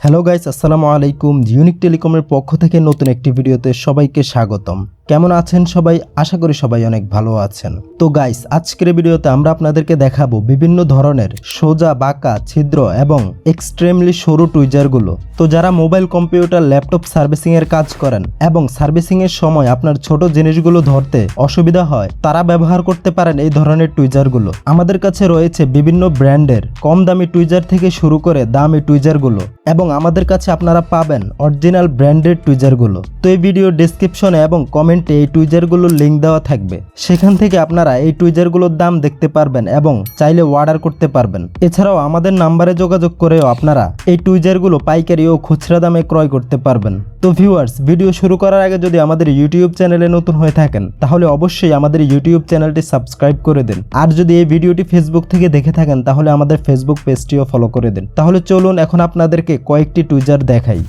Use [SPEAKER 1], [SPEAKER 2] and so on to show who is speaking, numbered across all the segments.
[SPEAKER 1] Hello guys আসসালামু আলাইকুম unique টেলিকমের পক্ষ থেকে নতুন একটি ভিডিওতে সবাইকে স্বাগতম। কেমন আছেন সবাই? আশা করি সবাই অনেক ভালো আছেন। তো গাইস আজকের ভিডিওতে আমরা আপনাদেরকে দেখাবো বিভিন্ন ধরনের সোজা, বাঁকা, ছিদ্র এবং এক্সট্রিমলি সরু টুইজারগুলো তো যারা মোবাইল কম্পিউটার ল্যাপটপ সার্ভিসিং এর কাজ করেন এবং সার্ভিসিং এর সময় আপনার ছোট জিনিসগুলো ধরতে অসুবিধা হয়, তারা ব্যবহার করতে পারেন এই ধরনের টুইজারগুলো আমাদের কাছে রয়েছে বিভিন্ন ব্র্যান্ডের কম দামি টুইজার থেকে শুরু করে দামি টুইজারগুলো এবং আমাদের কাছে আপনারা পাবেন অরিজিনাল ব্র্যান্ডেড টুইজারগুলো তো এই ভিডিও ডিসক্রিপশনে এবং কমেন্টে এই টুইজারগুলোর লিঙ্ক দেওয়া থাকবে। সেখান থেকে আপনারা এই টুইজারগুলোর দাম দেখতে পারবেন এবং চাইলে অর্ডার করতে পারবেন। এছাড়াও আমাদের নাম্বারে যোগাযোগ করেও আপনারা এই টুইজারগুলো পাইকারি ও খুচরা দামে ক্রয় করতে পারবেন। তো ভিউয়ার্স, ভিডিও শুরু করার আগে যদি আমাদের ইউটিউব চ্যানেলে নতুন হয়ে থাকেন, তাহলে অবশ্যই আমাদের ইউটিউব চ্যানেলটি সাবস্ক্রাইব করে দিন। আর যদি এই ভিডিওটি ফেসবুক থেকে দেখে থাকেন, তাহলে আমাদের ফেসবুক পেজটিও ফলো করে দিন। তাহলে চলুন এখন আপনাদেরকে কয়েকটি টুইজার দেখাই।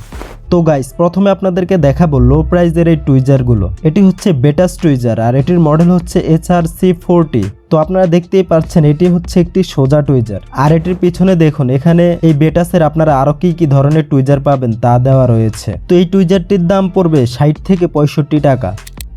[SPEAKER 1] তো গাইস প্রথমে আপনাদেরকে দেখাবো লো প্রাইজের এই টুইজারগুলো এটি হচ্ছে বেটাস টুইজার আর এটির মডেল হচ্ছে এইচ আর সি ফোরটি তো আপনারা দেখতেই পাচ্ছেন, এটি হচ্ছে একটি সোজা টুইজার আর এটির পিছনে দেখুন, এখানে এই বেটাসের আপনারা আরও কি কি ধরনের টুইজার পাবেন তা দেওয়া রয়েছে। তো এই টুইজারটির দাম পড়বে ষাট থেকে পঁয়ষট্টি টাকা।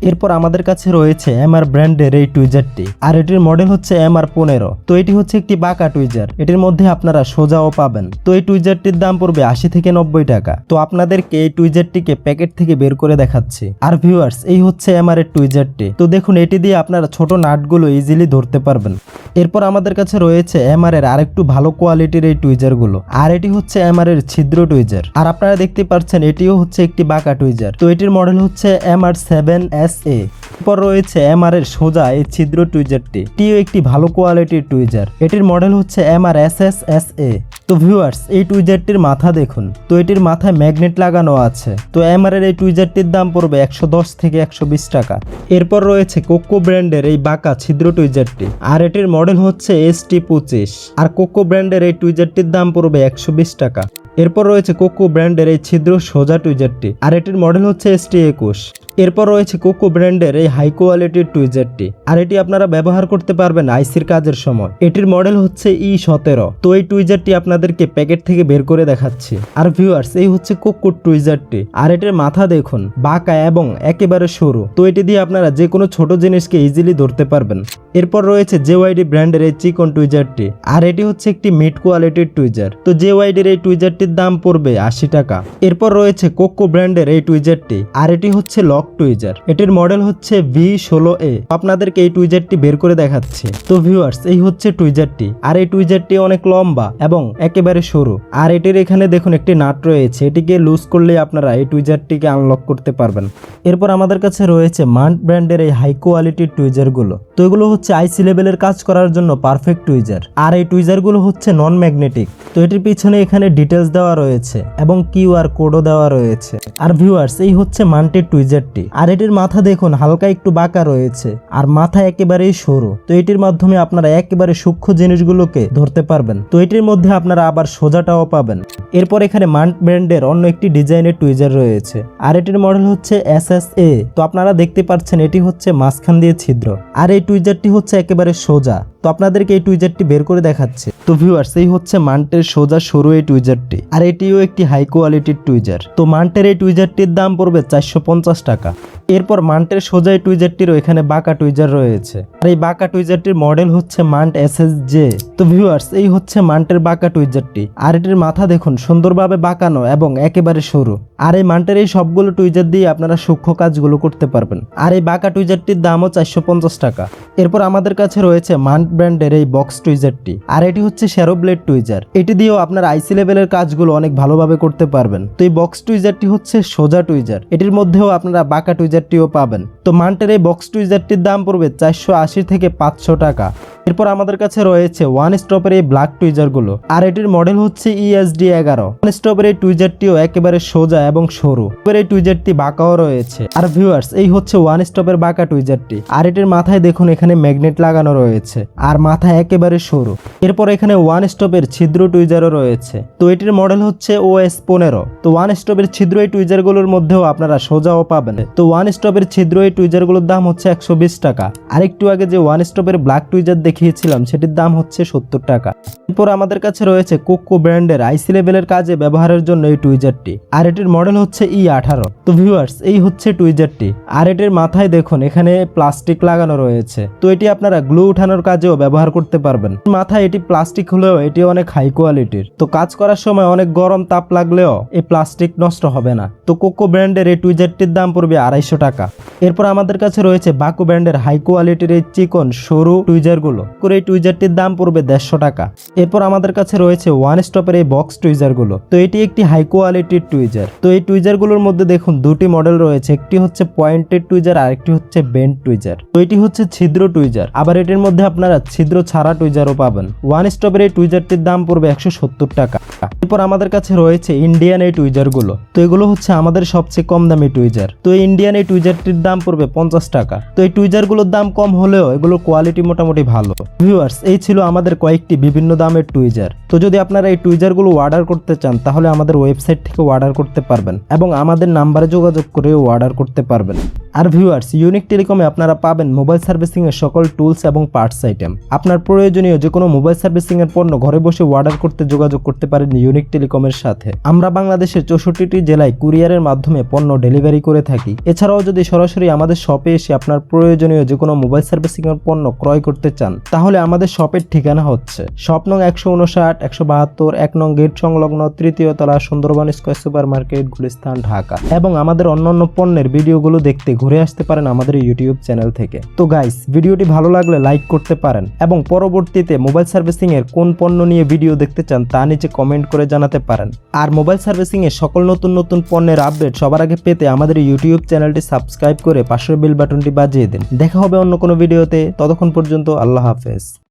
[SPEAKER 1] এরপর আমাদের কাছে রয়েছে এমআর ব্র্যান্ডের এই টুইজারটি আর এটির মডেল হচ্ছে এমআর পনেরো। তো এটি হচ্ছে একটি বাঁকা টুইজার এটির মধ্যে আপনারা সোজাও পাবেন। তো এই টুইজারটির দাম পড়বে আশি থেকে নব্বই টাকা। তো আপনাদেরকে এই টুইজারটিকে প্যাকেট থেকে বের করে দেখাচ্ছি। আর ভিউয়ার্স এই হচ্ছে এমআর এর টুইজারটি তো দেখুন, এটি দিয়ে আপনারা ছোট নাটগুলো ইজিলি ধরতে পারবেন। এরপর আমাদের কাছে রয়েছে এমআর এর আরেকটু ভালো কোয়ালিটির এই টুইজারগুলো আর এটি হচ্ছে এমআর এর ছিদ্র টুইজার আর আপনারা দেখতে পাচ্ছেন, এটিও হচ্ছে একটি বাঁকা টুইজার তো এটির মডেল হচ্ছে এমআর সেভেন এস এ এরপর রয়েছে এমআর এর সোজা এই ছিদ্র টুইজারটি এটিও একটি ভালো কোয়ালিটির টুইজার এটির মডেল হচ্ছে M R S S S A. তো ভিউয়ার্স এই টুইজারটির মাথা দেখুন। তো এটির মাথায় ম্যাগনেট লাগানো আছে। তো এমআর এর এই টুইজারটির দাম পড়বে একশো দশ থেকে একশো বিশ টাকা। এরপর রয়েছে কোকো ব্র্যান্ডের এই বাঁকা ছিদ্র টুইজারটি আর এটির মডেল হচ্ছে এস টি পঁচিশ। আর কোকো ব্র্যান্ডের এই টুইজারটির দাম পড়বে একশো বিশ টাকা। এরপর রয়েছে কোকো ব্র্যান্ডের এই ছিদ্র সোজা টুইজারটি, আর এটির মডেল হচ্ছে এস টি একুশ। এরপর রয়েছে কোকো ব্র্যান্ডের এই হাই কোয়ালিটির টুইজারটি, আর এটি আপনারা ব্যবহার করতে পারবেন আইসির কাজের সময়। এটির মডেল হচ্ছে ই সতেরো। তো এই টুইজারটি আপনাদেরকে প্যাকেট থেকে বের করে দেখাচ্ছি। আর ভিউয়ার্স, এই হচ্ছে কোকো টুইজারটি, আর এটির মাথা দেখুন, বাঁকা এবং একেবারে সরু। তো এটি দিয়ে আপনারা যে কোনো ছোট জিনিসকে ইজিলি ধরতে পারবেন। এরপর রয়েছে জে জেওয়াইডি ব্র্যান্ডের এই চিকন টুইজারটি, আর এটি হচ্ছে একটি মিড কোয়ালিটির টুইজার। তো জেওয়াইডির এই টুইজারটির দাম পড়বে আশি টাকা। এরপর রয়েছে কোকো ব্র্যান্ডের এই টুইজারটি, আর এটি হচ্ছে লক টুইজার। এটির মডেল হচ্ছে ভি ষোলো এ। আপনাদেরকে এই টুইজারটি বের করে দেখাচ্ছি। তো ভিউয়ার্স, এই হচ্ছে টুইজারটি, আর এই টুইজারটি অনেক লম্বা এবং একেবারে সরু। আর এটির এখানে দেখুন একটি নাট রয়েছে, এটিকে লুজ করলে আপনারা এই টুইজারটিকে আনলক করতে পারবেন। এরপর আমাদের কাছে রয়েছে মান্ট ব্র্যান্ডের এই হাই কোয়ালিটির টুইজারগুলো। তো এগুলো হচ্ছে আইসি লেভেলের কাজ করার জন্য পারফেক্ট টুইজার। আর এই টুইজারগুলো হচ্ছে নন ম্যাগনেটিক। তো এটির পিছনে এখানে ডিটেলস দেওয়া রয়েছে এবং কিউআর কোডও দেওয়া রয়েছে। আর ভিউয়ার্স, এই হচ্ছে মান্টের টুইজারটি। আর এটির মাথা দেখুন, হালকা একটু বাঁকা রয়েছে। আর মাথা একেবারেই সরু। তো এটির মাধ্যমে আপনারা একেবারে সূক্ষ্ম জিনিসগুলোকে ধরতে পারবেন। তো এটির মধ্যে আপনারা আবার সোজাটাও পাবেন। এরপর এখানে মান্ট ব্র্যান্ডের অন্য একটি ডিজাইনের টুইজার রয়েছে। আর এটির মডেল হচ্ছে এস এস এ। তো আপনারা দেখতে পাচ্ছেন, এটি হচ্ছে মাঝখান দিয়ে ছিদ্র। আর এই টুইজারটি হচ্ছে একেবারে সোজা। তো আপনাদেরকে এই টুইজারটি বের করে দেখাচ্ছে। তো ভিউয়ার্স এই হচ্ছে মান্টের সোজা সরু এই টুইজারটি আর এটিও একটি হাই কোয়ালিটির টুইজার তো মান্টের এই টুইজারটির দাম পড়বে চারশো পঞ্চাশ টাকা। এরপর মান্টের সোজা এই টুইজারটিরও এখানে বাঁকা টুইজার রয়েছে। আর এই বাঁকা টুইজারটির মডেল হচ্ছে মান্ট এস এস জে তো ভিউয়ার্স এই হচ্ছে মান্টের বাঁকা টুইজারটি আর এটির মাথা দেখুন, সুন্দরভাবে বাঁকানো এবং একেবারে সরু। আর এই মান্টের এই সবগুলো টুইজার দিয়ে আপনারা সূক্ষ্ম কাজগুলো করতে পারবেন। আর এই বাঁকা টুইজারটির দামও চারশো পঞ্চাশ টাকা। এরপর আমাদের কাছে রয়েছে মান্ট ব্র্যান্ডের এই বক্স টুইজারটি আর এটি হচ্ছে শ্যারো ব্লেড টুইজার এটি দিয়েও আপনার আইসি লেভেলের কাজগুলো অনেক ভালোভাবে করতে পারবেন। তো এই বক্স টুইজারটি হচ্ছে সোজা টুইজার এটির মধ্যেও আপনারা বাঁকা টুইজারটিও পাবেন। তো মান্টের এই বক্স টুইজারটির দাম পড়বে চারশো আশি থেকে পাঁচশো টাকা। এরপর আমাদের কাছে রয়েছে ওয়ান স্টপের এই ব্ল্যাক টুইজারগুলো আর এটির মডেল হচ্ছে ইএসডি এগারো। ওয়ান স্টপের এই টুইজারটিও একেবারে সোজা এবং সরু। এই টুইজারটি বাঁকাও রয়েছে। আর ভিউয়ার্স এই হচ্ছে ওয়ান স্টপের বাঁকা টুইজারটি আর এটির মাথায় দেখুন, এখানে ম্যাগনেট লাগানো রয়েছে। আর মাথা একেবারে সরু। এরপর এখানে ওয়ান স্টপের ছিদ্র টুইজারও রয়েছে। তো এটির মডেল হচ্ছে ও এস পনেরো। তো ওয়ান স্টপের ছিদ্র এই টুইজারগুলোর মধ্যেও আপনারা সোজাও পাবেন। তো ওয়ান স্টপের ছিদ্র এই টুইজারগুলোর দাম হচ্ছে একশো বিশ টাকা। আর একটু আগে যে ওয়ান স্টপের ব্ল্যাক টুইজার দেখিয়েছিলাম, সেটির দাম হচ্ছে সত্তর টাকা। এরপর আমাদের কাছে রয়েছে কোকো ব্র্যান্ডের আইসি লেভেলের কাজে ব্যবহারের জন্য এই টুইজারটি আর এটির মডেল হচ্ছে ই আঠারো। তো ভিউয়ার্স এই হচ্ছে টুইজারটি আর এটির মাথায় দেখুন, এখানে প্লাস্টিক লাগানো রয়েছে। তো এটি আপনারা গ্লু উঠানোর কাজেও ব্যবহার করতে পারবেন। মাথায় এটি প্লাস্টিক হলেও এটি অনেক হাই কোয়ালিটির তো কাজ করার সময় অনেক গরম তাপ লাগলেও এই প্লাস্টিক নষ্ট হবে না। তো কোকো ব্র্যান্ডের এই টুইজারটির দাম পড়বে আড়াইশো টাকা। এরপর আমাদের কাছে রয়েছে বাকু ব্র্যান্ডের হাই কোয়ালিটির এই চিকন, সরু টুইজারগুলো করে এই টুইজারটির দাম পড়বে দেড়শো টাকা। এরপর আমাদের কাছে রয়েছে ওয়ান স্টপের এই বক্স টুইজারগুলো তো এটি একটি হাই কোয়ালিটির টুইজার। তো এই টুইজারগুলোর মধ্যে দেখুন দুটি মডেল রয়েছে। একটি হচ্ছে পয়েন্টেড টুইজার আর একটি হচ্ছে বেন্ড টুইজার। তো এটি হচ্ছে ছিদ্র টুইজার। আবার এটির মধ্যে আপনারা ছিদ্র ছাড়া টুইজারও পাবেন। ওয়ান স্টপের এই টুইজারটির দাম পড়বে একশো সত্তর টাকা। এরপর আমাদের কাছে রয়েছে ইন্ডিয়ান এই টুইজারগুলো তো এগুলো হচ্ছে আমাদের সবচেয়ে কম দামি টুইজার তো এই ইন্ডিয়ান এই টুইজারটির দাম পড়বে পঞ্চাশ টাকা। তো এই টুইজারগুলোর দাম কম হলেও এগুলোর কোয়ালিটি মোটামুটি ভালো। ভিউয়ার্স এই ছিল আমাদের কয়েকটি বিভিন্ন দামের টুইজার তো যদি আপনারা এই টুইজারগুলো অর্ডার করতে চান, তাহলে আমাদের ওয়েবসাইট থেকে অর্ডার করতে পারবেন এবং আমাদের নাম্বারে যোগাযোগ করেও অর্ডার করতে পারবেন। আর ভিউয়ার্স ইউনিক টেলিকমে আপনারা পাবেন মোবাইল সার্ভিসিং এর সকল টুলস এবং পার্টস আইটেম আপনার প্রয়োজনীয় যে কোনো মোবাইল সার্ভিসিং এর পণ্য ঘরে বসে অর্ডার করতে যোগাযোগ করতে পারেন ইউনিক টেলিকমের সাথে। আমরা বাংলাদেশের চৌষট্টিটি জেলায় কুরিয়ারের মাধ্যমে পণ্য ডেলিভারি করে থাকি। এছাড়াও যদি সরাসরি আমাদের শপে এসে আপনার প্রয়োজনীয় যে কোনো মোবাইল সার্ভিসিং এর পণ্য ক্রয় করতে চান, তাহলে আমাদের শপের ঠিকানা হচ্ছে শপ নং একশো উনষাট একশো বাহাত্তর, এক নং গেট সংলগ্ন তৃতীয় তলা Sundarban square super market Gulistan, Dhaka. এবং আমাদের অন্যান্য পণ্যের ভিডিওগুলো দেখতে ঘুরে আসতে পারেন আমাদের ইউটিউব চ্যানেল থেকে। তো গাইস ভিডিওটি ভালো লাগলে লাইক করতে পারেন এবং পরবর্তীতে মোবাইল সার্ভিসিং এর কোন পণ্য নিয়ে ভিডিও দেখতে চান তা নিচে কমেন্ট করে জানাতে পারেন। আর মোবাইল সার্ভিসিং এর সকল নতুন নতুন পণ্যের আপডেট সবার আগে পেতে আমাদের ইউটিউব চ্যানেলটি সাবস্ক্রাইব করে পাশের বেল বাটনটি বাজিয়ে দিন। দেখা হবে অন্য কোনো ভিডিওতে ততক্ষণ পর্যন্ত আল্লাহ হাফেজ।